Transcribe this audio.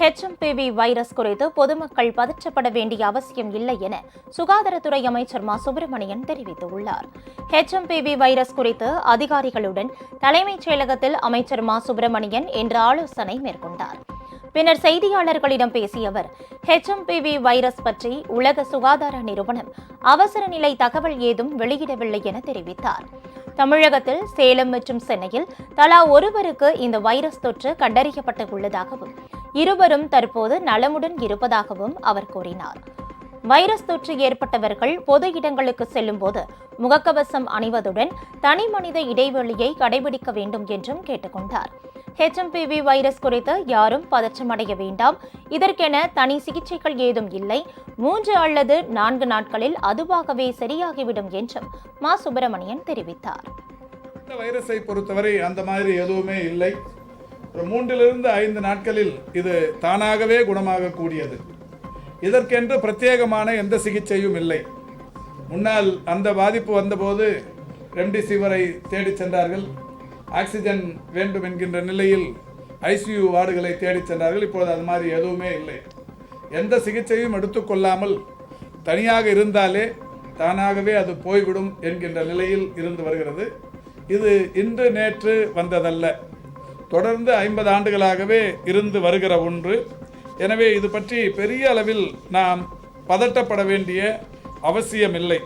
HMPV virus குறித்து பொதுமக்கள் பதற்றப்பட வேண்டிய அவசியம் இல்லை என சுகாதாரத்துறை அமைச்சர் மா. சுப்பிரமணியன் தெரிவித்துள்ளார். ஹெச்எம்பிவி வைரஸ் குறித்து அதிகாரிகளுடன் தலைமைச் செயலகத்தில் அமைச்சர் மா. சுப்பிரமணியன் இன்று ஆலோசனை மேற்கொண்டார். பின்னர் செய்தியாளர்களிடம் பேசிய அவர் ஹெச்எம்பிவி வைரஸ் பற்றி உலக சுகாதார நிறுவனம் அவசர நிலை தகவல் ஏதும் வெளியிடவில்லை என தெரிவித்தார். தமிழகத்தில் சேலம் மற்றும் சென்னையில் தலா ஒருவருக்கு இந்த வைரஸ் தொற்று கண்டறியப்பட்டுள்ளதாகவும் இருவரும் தற்போது நலமுடன் இருப்பதாகவும் அவர் கூறினார். வைரஸ் தொற்று ஏற்பட்டவர்கள் பொது இடங்களுக்கு செல்லும்போது முகக்கவசம் அணிவதுடன் தனி மனித இடைவெளியை கடைபிடிக்க வேண்டும் என்றும் கேட்டுக்கொண்டார். ஹெச்எம்பிவி வைரஸ் குறித்து யாரும் பதற்றமடைய வேண்டாம். இதற்கென தனி சிகிச்சைகள் ஏதும் இல்லை. மூன்று அல்லது நான்கு நாட்களில் அதுவாகவே சரியாகிவிடும் என்றும் மா. சுப்பிரமணியன் தெரிவித்தார். இந்த வைரஸை பொறுத்தவரை அந்த மாதிரி எதுவுமே இல்லை. ஒரு மூன்றிலிருந்து ஐந்து நாட்களில் இது தானாகவே குணமாகக்கூடியது. இதற்கென்று பிரத்யேகமான எந்த சிகிச்சையும் இல்லை. முன்னால் அந்த பாதிப்பு வந்தபோது ரெம்டிசிவரை தேடிச் சென்றார்கள். ஆக்சிஜன் வேண்டும் என்கின்ற நிலையில் ஐசியூ வார்டுகளை தேடிச் சென்றார்கள். இப்பொழுது அது மாதிரி எதுவுமே இல்லை. எந்த சிகிச்சையும் எடுத்துக்கொள்ளாமல் தனியாக இருந்தாலே தானாகவே அது போய்விடும் என்கின்ற நிலையில் இருந்து வருகிறது. இது இன்று நேற்று வந்ததல்ல. தொடர்ந்து ஐம்பது ஆண்டுகளாகவே இருந்து வருகிற ஒன்று. எனவே இது பற்றி பெரிய அளவில் நாம் பதட்டப்பட வேண்டிய அவசியமில்லை.